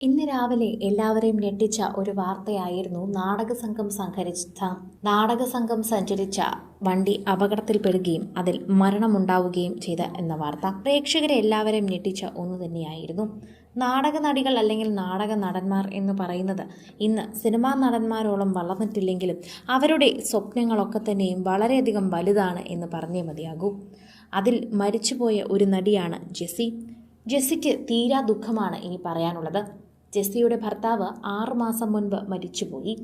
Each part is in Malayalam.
ഇന്ന് രാവിലെ എല്ലാവരെയും ഞെട്ടിച്ച ഒരു വാർത്തയായിരുന്നു നാടക സംഘം സംഘരിച്ച നാടക സംഘം സഞ്ചരിച്ച വണ്ടി അപകടത്തിൽപ്പെടുകയും അതിൽ മരണമുണ്ടാവുകയും ചെയ്ത എന്ന വാർത്ത പ്രേക്ഷകരെ എല്ലാവരെയും ഞെട്ടിച്ച ഒന്ന് തന്നെയായിരുന്നു. നാടക നടികൾ അല്ലെങ്കിൽ നാടക നടന്മാർ എന്ന് പറയുന്നത് ഇന്ന് സിനിമാ നടന്മാരോളം വളർന്നിട്ടില്ലെങ്കിലും അവരുടെ സ്വപ്നങ്ങളൊക്കെ തന്നെയും വളരെയധികം വലുതാണ് എന്ന് പറഞ്ഞേ മതിയാകൂ. അതിൽ മരിച്ചുപോയ ഒരു നടിയാണ് ജെസ്സി. ജെസ്സിക്ക് തീരാ ദുഃഖമാണ് ഇനി പറയാനുള്ളത്. ജെസ്സിയുടെ ഭർത്താവ് ആറുമാസം മുൻപ് മരിച്ചുപോയി.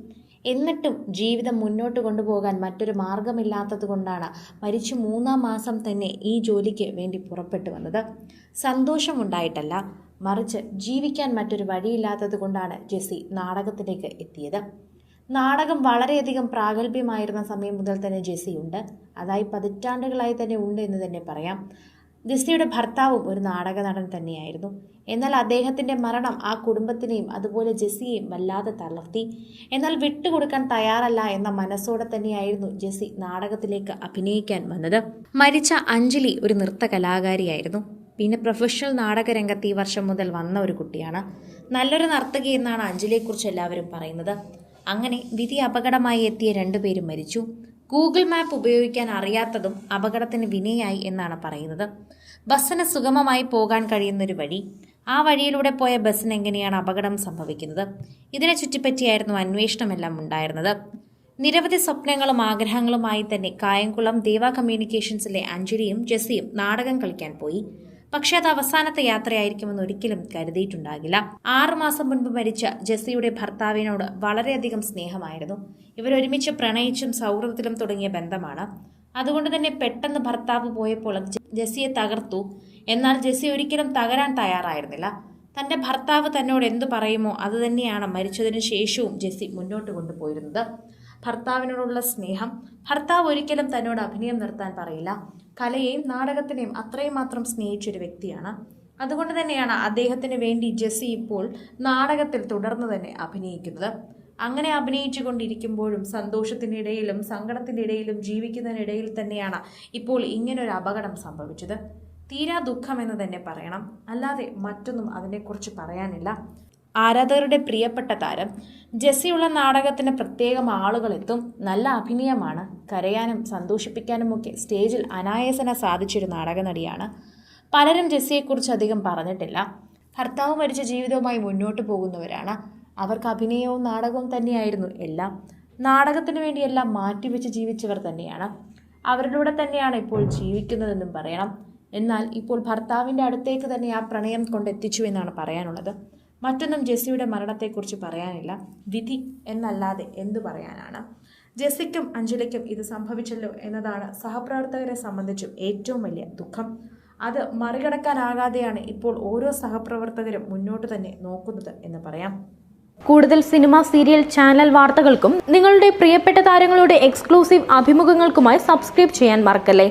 എന്നിട്ടും ജീവിതം മുന്നോട്ട് കൊണ്ടുപോകാൻ മറ്റൊരു മാർഗമില്ലാത്തത് കൊണ്ടാണ് മരിച്ചു മൂന്നാം മാസം തന്നെ ഈ ജോലിക്ക് വേണ്ടി പുറപ്പെട്ടു വന്നത്. സന്തോഷമുണ്ടായിട്ടല്ല. മറിച്ച് ജീവിക്കാൻ മറ്റൊരു വഴിയില്ലാത്തത് കൊണ്ടാണ് ജെസ്സി നാടകത്തിലേക്ക് എത്തിയത്. നാടകം വളരെയധികം പ്രാഗൽഭ്യമായിരുന്ന സമയം മുതൽ തന്നെ ജെസ്സി ഉണ്ട് അതായി പതിറ്റാണ്ടുകളായി തന്നെ ഉണ്ട് എന്ന് തന്നെ പറയാം. ജെസ്സിയുടെ ഭർത്താവും ഒരു നാടക നടൻ തന്നെയായിരുന്നു. എന്നാൽ അദ്ദേഹത്തിന്റെ മരണം ആ കുടുംബത്തിനെയും അതുപോലെ ജെസ്സിയെയും വല്ലാതെ തളർത്തി. എന്നാൽ വിട്ടുകൊടുക്കാൻ തയ്യാറല്ല എന്ന മനസ്സോടെ തന്നെയായിരുന്നു ജെസ്സി നാടകത്തിലേക്ക് അഭിനയിക്കാൻ വന്നത്. മരിച്ച അഞ്ജലി ഒരു നൃത്ത കലാകാരിയായിരുന്നു പിന്നെ പ്രൊഫഷണൽ നാടകരംഗത്ത് ഈ വർഷം മുതൽ വന്ന ഒരു കുട്ടിയാണ്. നല്ലൊരു നർത്തകി എന്നാണ് അഞ്ജലിയെക്കുറിച്ച് എല്ലാവരും പറയുന്നത്. അങ്ങനെ വിധി അപകടമായി എത്തിയ രണ്ടുപേരും മരിച്ചു. ഗൂഗിൾ മാപ്പ് ഉപയോഗിക്കാൻ അറിയാത്തതും അപകടത്തിന് വിനയായി എന്നാണ് പറയുന്നത്. ബസ്സിന് സുഗമമായി പോകാൻ കഴിയുന്നൊരു വഴി. ആ വഴിയിലൂടെ പോയ ബസ്സിന് എങ്ങനെയാണ് അപകടം സംഭവിക്കുന്നത്? ഇതിനെ ചുറ്റിപ്പറ്റിയായിരുന്നു അന്വേഷണമെല്ലാം ഉണ്ടായിരുന്നത്. നിരവധി സ്വപ്നങ്ങളും ആഗ്രഹങ്ങളുമായി തന്നെ കായംകുളം ദേവ കമ്മ്യൂണിക്കേഷൻസിലെ അഞ്ജലിയും ജെസ്സിയും നാടകം കളിക്കാൻ പോയി. പക്ഷെ അത് അവസാനത്തെ യാത്രയായിരിക്കുമെന്ന് ഒരിക്കലും കരുതിയിട്ടുണ്ടാകില്ല. ആറുമാസം മുൻപ് മരിച്ച ജെസ്സിയുടെ ഭർത്താവിനോട് വളരെയധികം സ്നേഹമായിരുന്നു. ഇവരൊരുമിച്ച് പ്രണയിച്ചും സൗഹൃദത്തിലും തുടങ്ങിയ ബന്ധമാണ്. അതുകൊണ്ട് തന്നെ പെട്ടെന്ന് ഭർത്താവ് പോയപ്പോൾ ജെസ്സിയെ തകർത്തു. എന്നാൽ ജെസ്സി ഒരിക്കലും തകരാൻ തയ്യാറായിരുന്നില്ല. തന്റെ ഭർത്താവ് തന്നോട് എന്തു പറയുമോ അത് തന്നെയാണ് മരിച്ചതിനു ശേഷവും ജെസ്സി മുന്നോട്ട് കൊണ്ടുപോയിരുന്നത്. ഭർത്താവിനോടുള്ള സ്നേഹം. ഭർത്താവ് ഒരിക്കലും തന്നോട് അഭിനയം നിർത്താൻ പറയില്ല. കലയെയും നാടകത്തിനെയും അത്രയും മാത്രം സ്നേഹിച്ചൊരു വ്യക്തിയാണ്. അതുകൊണ്ട് തന്നെയാണ് അദ്ദേഹത്തിന് വേണ്ടി ജെസ്സി ഇപ്പോൾ നാടകത്തിൽ തുടർന്ന് തന്നെ അഭിനയിക്കുന്നത്. അങ്ങനെ അഭിനയിച്ചു കൊണ്ടിരിക്കുമ്പോഴും സന്തോഷത്തിന്റെ ഇടയിലും സങ്കടത്തിന്റെ ഇടയിലും ജീവിക്കുന്നതിനിടയിൽ തന്നെയാണ് ഇപ്പോൾ ഇങ്ങനൊരു അപകടം സംഭവിച്ചത്. തീരാ ദുഃഖം എന്ന് തന്നെ പറയണം. അല്ലാതെ മറ്റൊന്നും അതിനെക്കുറിച്ച് പറയാനില്ല. ആരാധകരുടെ പ്രിയപ്പെട്ട താരം. ജെസ്സിയുള്ള നാടകത്തിന് പ്രത്യേകം ആളുകളെത്തും നല്ല അഭിനയമാണ് കരയാനും സന്തോഷിപ്പിക്കാനുമൊക്കെ സ്റ്റേജിൽ അനായാസന സാധിച്ചൊരു നാടക നടിയാണ് പലരും ജെസ്സിയെക്കുറിച്ച് അധികം പറഞ്ഞിട്ടില്ല. ഭർത്താവ് മരിച്ച ജീവിതവുമായി മുന്നോട്ട് പോകുന്നവരാണ്. അവർക്ക് അഭിനയവും നാടകവും തന്നെയായിരുന്നു എല്ലാം. നാടകത്തിനു വേണ്ടിയെല്ലാം മാറ്റിവെച്ച് ജീവിച്ചവർ തന്നെയാണ്. അവരിലൂടെ തന്നെയാണ് ഇപ്പോൾ ജീവിക്കുന്നതെന്നും പറയണം. എന്നാൽ ഇപ്പോൾ ഭർത്താവിന്റെ അടുത്തേക്ക് തന്നെ ആ പ്രണയം കൊണ്ടെത്തിച്ചു എന്നാണ് പറയാനുള്ളത്. മറ്റൊന്നും ജെസ്സിയുടെ മരണത്തെക്കുറിച്ച് പറയാനില്ല. വിധി എന്നല്ലാതെ എന്തു പറയാനാണ്? ജെസ്സിക്കും അഞ്ജലിക്കും ഇത് സംഭവിച്ചല്ലോ എന്നതാണ് സഹപ്രവർത്തകരെ സംബന്ധിച്ചും ഏറ്റവും വലിയ ദുഃഖം. അത് മറികടക്കാനാകാതെയാണ് ഇപ്പോൾ ഓരോ സഹപ്രവർത്തകരും മുന്നോട്ട് തന്നെ നോക്കുന്നത് എന്ന് പറയാം. കൂടുതൽ സിനിമ സീരിയൽ ചാനൽ വാർത്തകൾക്കും നിങ്ങളുടെ പ്രിയപ്പെട്ട താരങ്ങളുടെ എക്സ്ക്ലൂസീവ് അഭിമുഖങ്ങൾക്കുമായി സബ്സ്ക്രൈബ് ചെയ്യാൻ മറക്കല്ലേ?